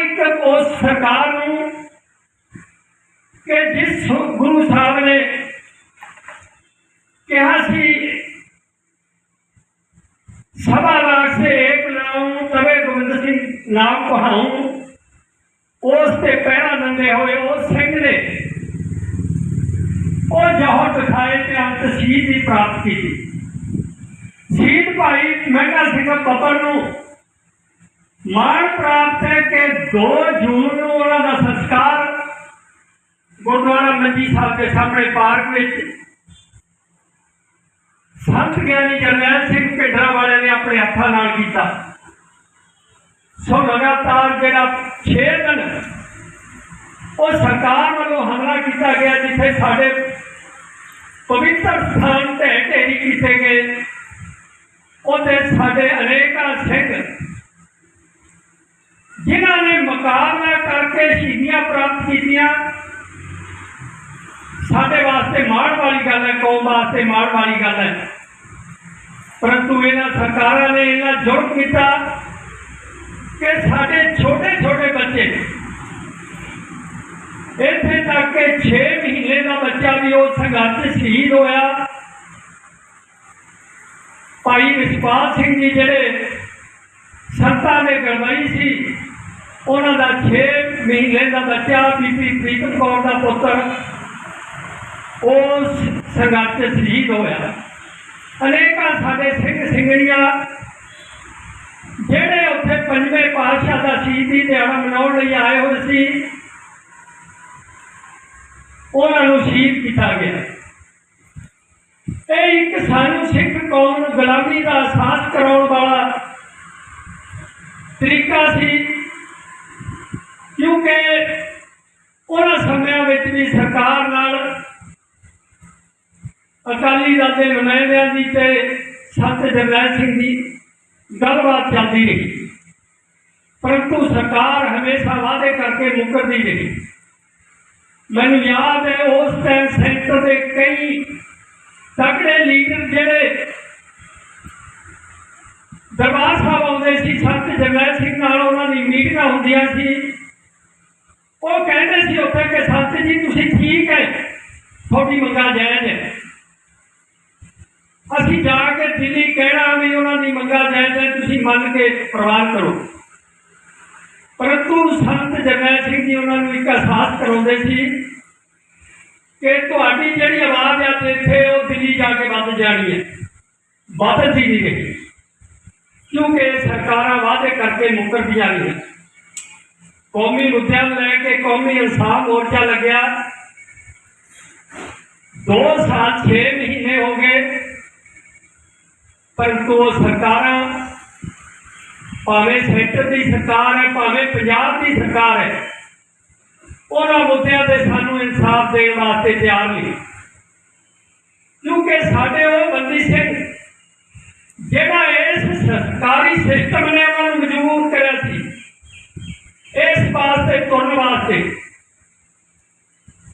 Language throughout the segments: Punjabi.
ਇੱਕ ਉਸ ਸਰਕਾਰ ਨੂੰ ਕਿ ਜਿਸ ਗੁਰੂ ਸਾਹਿਬ ਨੇ ਕਿਹਾ ਸੀ, ਸਭਾ ਲਾਖ ਸੇ ਏਕ ਨਾਮ ਤਵੇ ਗੋਬਿੰਦ ਸਿੰਘ ਨਾਮ ਕਹਾਉ, ਉਸ ਤੇ ਪਹਿਰਾ ਨੰਦੇ ਹੋਏ ਉਹ ਸਿੰਘ ਨੇ ਉਹ ਜਹਰ ਦਿਖਾਏ ਤੇ ਅੰਤ ਸ਼ਹੀਦ ਦੀ ਪ੍ਰਾਪਤ ਕੀਤੀ। ਸ਼ਹੀਦ ਭਾਈ ਮਹਿੰਗਾ ਸਿੰਘ ਬੱਬਰ ਨੂੰ ਮਾਣ ਪ੍ਰਾਪਤ 2 ਜੂਨ ਨੂੰ ਉਹਨਾਂ ਦਾ ਸੰਸਕਾਰ ਗੁਰਦੁਆਰਾ ਮੰਜੀ ਸਾਹਿਬ ਦੇ ਸਾਹਮਣੇ ਪਾਰਕ ਵਿੱਚ। ਸੰਤ ਗਿਆਨੀ ਜਰਨੈਲ ਸਿੰਘ ਭਿੰਡਰਾ ਵਾਲਿਆਂ ਨੇ ਆਪਣੇ ਹੱਥਾਂ ਨਾਲ ਕੀਤਾ। ਸੋ ਲਗਾਤਾਰ ਜਿਹੜਾ 6 ਦਿਨ ਉਹ ਸਰਕਾਰ ਵੱਲੋਂ ਹਮਲਾ ਕੀਤਾ ਗਿਆ, ਜਿੱਥੇ ਸਾਡੇ ਪਵਿੱਤਰ ਸਥਾਨ ਤੇ ਢੇਰੀ ਕੀਤੇ ਗਏ। ਉਹਦੇ ਸਾਡੇ ਅਨੇਕਾਂ ਸਿੰਘ ਜਿਨ੍ਹਾਂ ਨੇ ਮੁਕਾਬਲਾ ਕਰਕੇ ਸ਼ਹੀਦੀਆਂ ਪ੍ਰਾਪਤ ਕੀਤੀਆਂ। ਸਾਡੇ ਵਾਸਤੇ ਮਾਣ ਵਾਲੀ ਗੱਲ ਹੈ, ਕੌਮ ਵਾਸਤੇ ਮਾਣ ਵਾਲੀ ਗੱਲ ਹੈ। ਪਰੰਤੂ ਇਹਨਾਂ ਸਰਕਾਰਾਂ ਨੇ ਇਹਨਾਂ ਜੁਰਮ ਕੀਤਾ ਕਿ ਸਾਡੇ ਛੋਟੇ ਛੋਟੇ ਬੱਚੇ ਇੱਥੇ ਤੱਕ ਕਿ 6 ਮਹੀਨੇ ਦਾ ਬੱਚਾ ਵੀ ਉਹ ਸੰਘਰਸ਼ ਸ਼ਹੀਦ ਹੋਇਆ। ਭਾਈ ਵਿਸ਼ਵਾਸ ਸਿੰਘ ਜੀ ਜਿਹੜੇ ਸੰਤਾਂ ਦੇ ਗਰਵਾਈ ਸੀ ਉਹਨਾਂ ਦਾ 6 ਮਹੀਨੇ ਦਾ ਬੱਚਾ ਬੀਬੀ ਪ੍ਰੀਤਮ ਕੌਰ ਦਾ ਪੁੱਤਰ ਉਸ ਸੰਘਰਸ਼ 'ਚ ਸ਼ਹੀਦ ਹੋਇਆ। ਅਨੇਕਾਂ ਸਾਡੇ ਸਿੰਘ ਸਿੰਘਣੀਆਂ, ਜਿਹੜੇ ਉੱਥੇ ਪੰਜਵੇਂ ਪਾਤਸ਼ਾਹ ਦਾ ਸ਼ਹੀਦੀ ਦਿਹਾੜਾ ਮਨਾਉਣ ਲਈ ਆਏ ਹੋਏ ਸੀ, ਉਹਨਾਂ ਨੂੰ ਸ਼ਹੀਦ ਕੀਤਾ ਗਿਆ। ਇਹ ਇੱਕ ਸਾਨੂੰ ਸਿੱਖ ਕੌਮ ਨੂੰ ਗੁਲਾਮੀ ਦਾ ਅਹਿਸਾਸ ਕਰਾਉਣ ਵਾਲਾ ਤਰੀਕਾ ਸੀ। ਕਿਉਂਕਿ ਉਹਨਾਂ ਸਮਿਆਂ ਵਿੱਚ ਵੀ ਸਰਕਾਰ ਨਾਲ ਅਕਾਲੀ ਦਲ ਦੇ ਨੁਮਾਇੰਦਿਆਂ ਦੀ ਤੇ ਸੰਤ ਜਰਨੈਲ ਸਿੰਘ ਦੀ ਗੱਲਬਾਤ ਚੱਲਦੀ ਰਹੀ। ਪਰੰਤੂ ਸਰਕਾਰ ਹਮੇਸ਼ਾ ਵਾਅਦੇ ਕਰਕੇ ਮੁਕਰਦੀ ਰਹੀ। ਮੈਨੂੰ ਯਾਦ ਹੈ ਉਸ ਟਾਈਮ ਸੈਂਟਰ ਦੇ ਕਈ ਤਕੜੇ ਲੀਡਰ ਜਿਹੜੇ ਦਰਬਾਰ ਸਾਹਿਬ ਆਉਂਦੇ ਸੀ, ਸੰਤ ਜਰਨੈਲ ਸਿੰਘ ਨਾਲ ਉਹਨਾਂ ਦੀ ਮੀਟਿੰਗਾਂ ਹੁੰਦੀਆਂ ਸੀ। ਉਹ ਕਹਿੰਦੇ ਸੀ ਉੱਥੇ ਕਿ ਸੰਤ ਜੀ, ਤੁਸੀਂ ਠੀਕ ਹੈ? ਤੁਹਾਡੀ ਮੰਗਾਂ ਜਾਇਜ਼ ਹੈ ਅਸੀਂ ਜਾ ਕੇ ਦਿੱਲੀ ਕਹਿਣਾ ਵੀ ਉਹਨਾਂ ਦੀ ਮੰਗਾਂ ਜਾਇਜ਼ ਹੈ ਤੁਸੀਂ ਮੰਨ ਕੇ ਪ੍ਰਵਾਨ ਕਰੋ। ਪਰੰਤੂ ਸੰਤ ਜਰਨੈਲ ਸਿੰਘ ਜੀ ਉਹਨਾਂ ਨੂੰ ਇੱਕ ਅਹਿਸਾਸ ਕਰਾਉਂਦੇ ਸੀ ਕਿ ਤੁਹਾਡੀ ਜਿਹੜੀ ਆਵਾਜ਼ ਆ ਤੇ ਇੱਥੇ ਉਹ ਦਿੱਲੀ ਜਾ ਕੇ ਵੱਧ ਜਾਣੀ ਹੈ। ਵੱਧਦੀ ਨਹੀਂ। ਰਹੀ ਕਿਉਂਕਿ ਸਰਕਾਰਾਂ ਵਾਅਦੇ ਕਰਕੇ ਮੁਕਰਦੀਆਂ ਨਹੀਂ। ਕੌਮੀ ਮੁੱਦਿਆਂ ਨੂੰ ਲੈ ਕੇ ਕੌਮੀ ਇਨਸਾਫ ਮੋਰਚਾ ਲੱਗਿਆ। 2 ਸਾਲ 6 ਮਹੀਨੇ ਹੋ ਗਏ ਪਰੰਤੂ ਉਹ ਸਰਕਾਰਾਂ, ਭਾਵੇਂ ਸੈਂਟਰ ਦੀ ਸਰਕਾਰ ਹੈ, ਭਾਵੇਂ ਪੰਜਾਬ ਦੀ ਸਰਕਾਰ ਹੈ, ਉਹਨਾਂ ਮੁੱਦਿਆਂ ਤੇ ਸਾਨੂੰ ਇਨਸਾਫ ਦੇਣ ਵਾਸਤੇ ਤਿਆਰ ਨਹੀਂ। ਕਿਉਂਕਿ ਸਾਡੇ ਉਹ ਬੰਦੀ ਸਿੰਘ, ਜਿਹੜਾ ਇਸ ਸਰਕਾਰੀ ਸਿਸਟਮ ਨੇ ਉਹਨਾਂ ਨੂੰ ਮਜਬੂਰ ਕਰਿਆ ਸੀ ਇਸ ਵਾਸਤੇ ਤੁਰਨ ਵਾਸਤੇ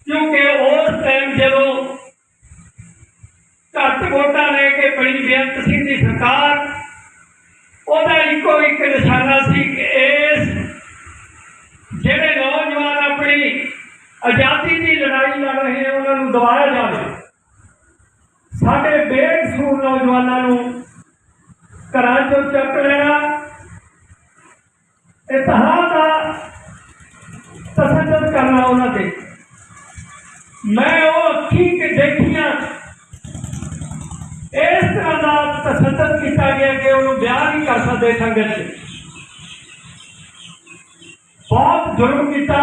ਕਿਉਂਕਿ ਉਸ ਟਾਈਮ ਜਦੋਂ ਘੱਟ ਵੋਟਾਂ ਲੈ ਕੇ ਬਣੀ ਬੇਅੰਤ ਸਿੰਘ ਦੀ ਸਰਕਾਰ ਉਹਦਾ ਇੱਕੋ ਇੱਕ ਨਿਸ਼ਾਨਾ ਸੀ ਕਿ ਇਸ ਜਿਹੜੇ ਨੌਜਵਾਨ ਆਪਣੀ ਆਜ਼ਾਦੀ ਦੀ ਲੜਾਈ ਲੜ ਰਹੇ ਨੇ ਉਹਨਾਂ ਨੂੰ ਦਬਾਇਆ ਜਾਵੇ ਸਾਡੇ ਬੇਕਸੂਰ ਨੌਜਵਾਨਾਂ ਨੂੰ ਘਰਾਂ ਚੋਂ ਚੱਕ ਲੈਣਾ ਇਤਿਹਾਸ ਦਾ ਤਸੱਦਦ ਕਰਨਾ ਉਹਨਾਂ ਤੇ ਮੈਂ ਉਹ ਅੱਖੀ ਕਿ ਦੇਖੀਆਂ ਇਸ ਤਰ੍ਹਾਂ ਦਾ ਤਸੱਦਦ ਕੀਤਾ ਗਿਆ ਕਿ ਉਹਨੂੰ ਬਿਆਨ ਨਹੀਂ ਕਰ ਸਕਦੇ ਸੰਗਤ 'ਚ ਬਹੁਤ ਜ਼ੁਲਮ ਕੀਤਾ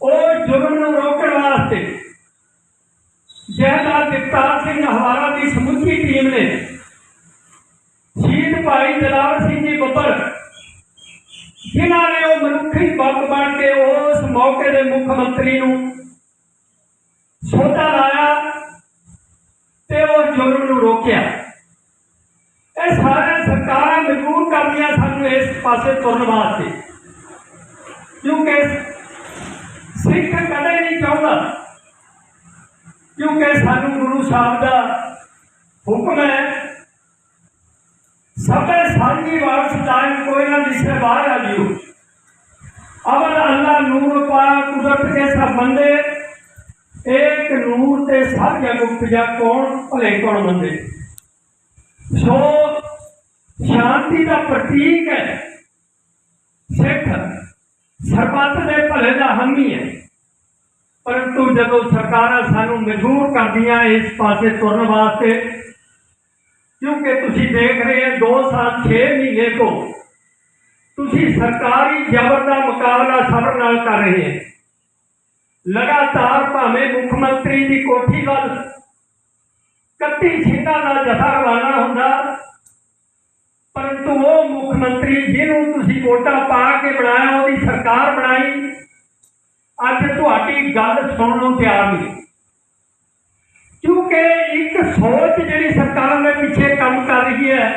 ਉਹ ਜ਼ੁਲਮ ਨੂੰ ਰੋਕਣ ਵਾਸਤੇ ਜਹਦਾਰ ਜਗਤਾਰ ਸਿੰਘ ਹਵਾਰਾ ਦੀ ਸਮੁੱਚੀ ਟੀਮ ਨੇ ਸ਼ਹੀਦ ਭਾਈ ਦਲਾਵਰ ਸਿੰਘ ਜੀ ਬੱਬਰ ਜਿਨ੍ਹਾਂ ਨੇ ਉਹ ਮਨੁੱਖੀ ਬੱਕ ਬਣ ਕੇ ਉਸ ਮੌਕੇ ਦੇ ਮੁੱਖ ਮੰਤਰੀ ਨੂੰ ਸੋਧਾ ਲਾਇਆ ਤੇ ਉਹ ਜ਼ੁਲਮ ਨੂੰ ਰੋਕਿਆ। ਇਹ ਸਾਰੇ ਸਰਕਾਰਾਂ ਮਜਬੂਰ ਕਰਦੀਆਂ ਸਾਨੂੰ ਇਸ ਪਾਸੇ ਤੁਰਨ ਵਾਸਤੇ। ਕਿਉਂਕਿ ਸਿੱਖ ਕਦੇ ਨਹੀਂ ਚਾਹੁੰਦਾ। ਕਿਉਂਕਿ ਸਾਨੂੰ ਗੁਰੂ ਸਾਹਿਬ ਦਾ ਹੁਕਮ ਹੈ, ਸਭੇ ਸਾਂਝੀ ਵਾਰਸ ਟਾਈਮ ਕੋਈ ਨਾ ਦਿਸੇ ਬਾਹਰ ਆ ਜਿਓ। ਪਾ ਕੁਦਰਤ ਕੇ ਸਭ ਬੰਦੇ, ਏਕ ਨੂਰ ਤੇ ਸਭ ਜਗ ਉਪਜਾ ਕੌਣ, ਭਲੇ ਕੌਣ ਮੰਦੇ ਸੋ ਸ਼ਾਂਤੀ ਦਾ ਪ੍ਰਤੀਕ ਹੈ। ਸਿੱਖ ਸਰਬੱਤ ਦੇ ਭਲੇ ਦਾ ਹਾਮੀ ਹੈ। ਪਰੰਤੂ ਜਦੋਂ ਸਰਕਾਰਾਂ ਸਾਨੂੰ ਮਜਬੂਰ ਕਰਦੀਆਂ ਇਸ ਪਾਸੇ ਤੁਰਨ ਵਾਸਤੇ, ਕਿਉਂਕਿ ਤੁਸੀਂ ਦੇਖ ਰਹੇ ਹੋ ਸਾਲ 6 ਮਹੀਨੇ ਤੋਂ ਤੁਸੀਂ ਸਰਕਾਰੀ ਜ਼ਬਰ ਦਾ ਮੁਕਾਬਲਾ ਸਬਰ ਨਾਲ ਕਰ ਰਹੇ ਹੋ ਲਗਾਤਾਰ ਭਾਵੇਂ ਮੁੱਖ ਮੰਤਰੀ ਦੀ ਕੋਠੀ ਵੱਲ 31 ਸਿੰਘਾਂ ਦਾ ਜਥਾ ਰਵਾਨਾ ਹੁੰਦਾ ਪਰੰਤੂ ਉਹ ਮੁੱਖ ਮੰਤਰੀ ਜਿਹਨੂੰ ਤੁਸੀਂ ਵੋਟਾਂ ਪਾ ਕੇ ਬਣਾਇਆ ਉਹਦੀ ਸਰਕਾਰ ਬਣਾਈ ਅੱਜ ਤੁਹਾਡੀ ਗੱਲ ਸੁਣਨ ਨੂੰ ਤਿਆਰ ਨਹੀਂ ਕਿਉਂਕਿ ਇੱਕ ਸੋਚ ਜਿਹੜੀ ਸਰਕਾਰਾਂ ਦੇ ਪਿੱਛੇ ਕੰਮ ਕਰ ਰਹੀ ਹੈ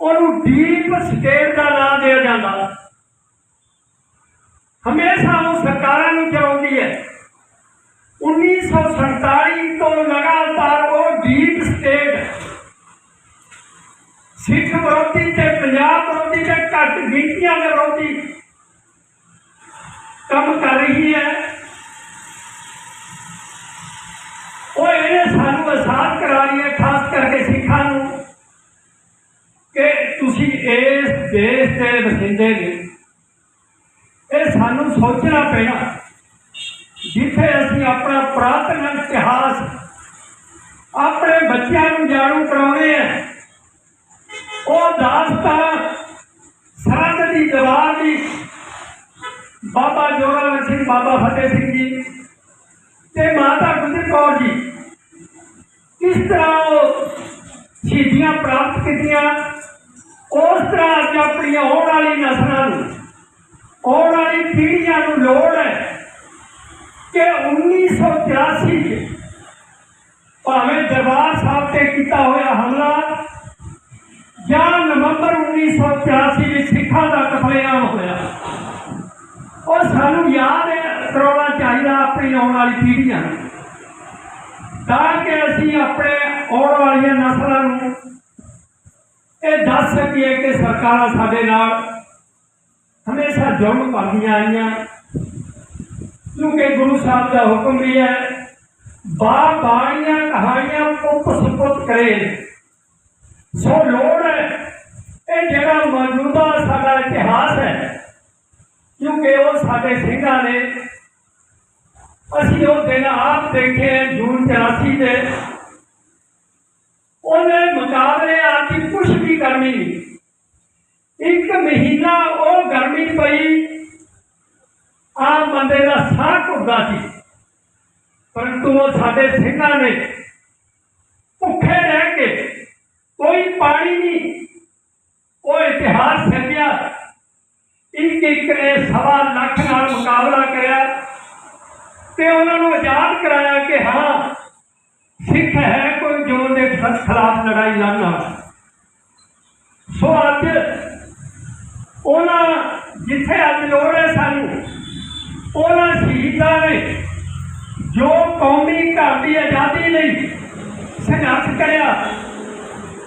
ਉਹਨੂੰ ਡੀਪ ਸਟੇਟ ਦਾ ਨਾਮ ਦਿਆ ਜਾਂਦਾ ਹਮੇਸ਼ਾ ਉਹ ਸਰਕਾਰਾਂ ਨੂੰ ਚਲਾਉਂਦੀ ਹੈ। 1947 ਤੋਂ ਲਗਾਤਾਰ ਉਹ ਡੀਪ ਸਟੇਟ ਸਿੱਖ ਵਿਰੋਧੀ ਤੇ ਪੰਜਾਬ ਵਿਰੋਧੀ ਤੇ ਘੱਟ ਗਿਣਤੀਆਂ ਦੇ ਵਿਰੋਧੀ ਕੰਮ ਕਰ ਰਹੀ ਹੈ। ਦੇਸ਼ ਦੇ ਵਸਿੰਦੇ ਨੇ, ਇਹ ਸਾਨੂੰ ਸੋਚਣਾ ਪੈਣਾ। ਜਿੱਥੇ ਅਸੀਂ ਆਪਣਾ ਪੁਰਾਤਨ ਇਤਿਹਾਸ ਆਪਣੇ ਬੱਚਿਆਂ ਨੂੰ ਜਾਣੂ ਕਰਾਉਣੇ ਆ, ਉਹ ਦਾਸਤਾਨ ਸਰਹੱਦ ਦੀ ਦੀਵਾਰ ਦੀ, ਬਾਬਾ ਜੋਰਾਵਰ ਸਿੰਘ, ਬਾਬਾ ਫਤਿਹ ਸਿੰਘ ਜੀ ਤੇ ਮਾਤਾ ਗੁਜਰ ਕੌਰ ਜੀ। ਕਿਸ ਤਰ੍ਹਾਂ ਉਹ ਸ਼ਹੀਦੀਆਂ ਪ੍ਰਾਪਤ ਕੀਤੀਆਂ। ਉਸ ਤਰ੍ਹਾਂ ਅੱਜ ਆਪਣੀਆਂ ਆਉਣ ਵਾਲੀ ਨਸਲਾਂ ਨੂੰ ਆਉਣ ਵਾਲੀ ਪੀੜ੍ਹੀਆਂ ਨੂੰ ਲੋੜ ਹੈ ਕਿ 1983 ਚ ਭਾਵੇਂ ਦਰਬਾਰ ਸਾਹਿਬ ਤੇ ਕੀਤਾ ਹੋਇਆ ਹਮਲਾ ਜਾਂ ਨਵੰਬਰ 1984 ਵਿੱਚ ਸਿੱਖਾਂ ਦਾ ਕਤਲੇਆਮ ਹੋਇਆ, ਉਹ ਸਾਨੂੰ ਯਾਦ ਹੈ ਕਰਾਉਣਾ ਚਾਹੀਦਾ ਆਪਣੀ ਆਉਣ ਵਾਲੀ ਪੀੜ੍ਹੀਆਂ ਨੂੰ, ਤਾਂ ਕਿ ਅਸੀਂ ਆਪਣੇ ਆਉਣ ਵਾਲੀਆਂ ਨਸਲਾਂ ਨੂੰ ਇਹ ਦੱਸ ਸਕੀਏ ਕਿ ਸਰਕਾਰਾਂ ਸਾਡੇ ਨਾਲ ਹਮੇਸ਼ਾ ਜੁਰਮ ਕਰਦੀਆਂ ਆਈਆਂ। ਕਿਉਂਕਿ ਗੁਰੂ ਸਾਹਿਬ ਦਾ ਹੁਕਮ ਵੀ ਹੈ ਬਾ ਬਾਣੀਆਂ ਕਹਾਣੀਆਂ ਪੁੱਤ ਸੁਪੁੱਤ ਕਰੇ। ਸੋ ਲੋੜ ਹੈ, ਇਹ ਜਿਹੜਾ ਮੌਜੂਦਾ ਸਾਡਾ ਇਤਿਹਾਸ ਹੈ, ਕਿਉਂਕਿ ਉਹ ਸਾਡੇ ਸਿੰਘਾਂ ਨੇ, ਅਸੀਂ ਉਹ ਦਿਨ ਆਪ ਦੇਖੇ ਹੈ ਜੂਨ 84 ਦੇ ਉਹਨੇ ਮੁਕਾਬਲੇ ਅੱਜ ਕੁਛ ਵੀ ਗਰਮੀ। ਇੱਕ ਮਹੀਨਾ ਉਹ ਗਰਮੀ ਪਈ, ਆਮ ਬੰਦੇ ਦਾ ਸਾਹ ਘੁੱਟਦਾ ਸੀ। ਪਰੰਤੂ ਉਹ ਸਾਡੇ ਸਿੰਘਾਂ ਨੇ ਭੁੱਖੇ ਰਹਿ ਕੇ ਕੋਈ ਪਾਣੀ ਨਹੀਂ, ਉਹ ਇਤਿਹਾਸ ਸਿਰਜਿਆ ਇੱਕ ਇੱਕ ਨੇ ਸਵਾ ਲੱਖ ਨਾਲ ਮੁਕਾਬਲਾ ਕਰਿਆ ਤੇ ਉਹਨਾਂ ਨੂੰ ਆਜ਼ਾਦ ਕਰਾਇਆ ਕਿ ਹਾਂ, ਸਿੱਖ ਹੈ ਕੋਈ ਜੋ ਦੇ ਖਿਲਾਫ ਲੜਾਈ ਲੜਨਾ। ਸੋ ਅੱਜ ਉਹਨਾਂ ਜਿੱਥੇ ਅੱਜ ਲੋੜ ਹੈ ਸਾਨੂੰ, ਉਹਨਾਂ ਸ਼ਹੀਦਾਂ ਨੇ ਜੋ ਕੌਮੀ ਘਰ ਦੀ ਆਜ਼ਾਦੀ ਲਈ ਸੰਘਰਸ਼ ਕਰਿਆ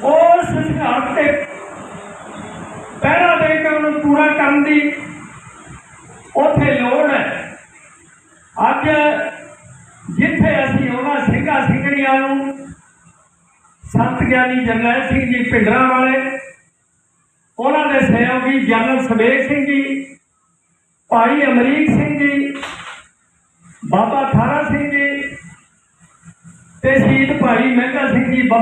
ਉਸ ਸੰਘਰਸ਼ ਤੇ ਪਹਿਰਾ ਦੇ ਕੇ ਉਹਨੂੰ ਪੂਰਾ ਕਰਨ ਦੀ ਉੱਥੇ ਲੋੜ ਹੈ। ਅੱਜ ਜਿੱਥੇ ਅਸੀਂ ਉਹਨਾਂ ਸਿੰਘਾਂ ਸਿੰਘਣੀਆਂ ਨੂੰ, ਸੰਤ ਗਿਆਨੀ ਜਰਨੈਲ ਸਿੰਘ ਜੀ ਪਿੰਡਰਾਂ ਵਾਲੇ ਉਹਨਾਂ ਦੇ ਸਹਿਯੋਗੀ ਜਨਰਲ ਸਵੇਗ ਸਿੰਘ ਜੀ, ਭਾਈ ਅਮਰੀਕ ਸਿੰਘ ਜੀ, ਬਾਬਾ ਥਾਰਾ ਸਿੰਘ ਜੀ ਤੇ ਸ਼ਹੀਦ ਭਾਈ ਮਹਿੰਗਾ ਸਿੰਘ ਜੀ, ਬਾਬਾ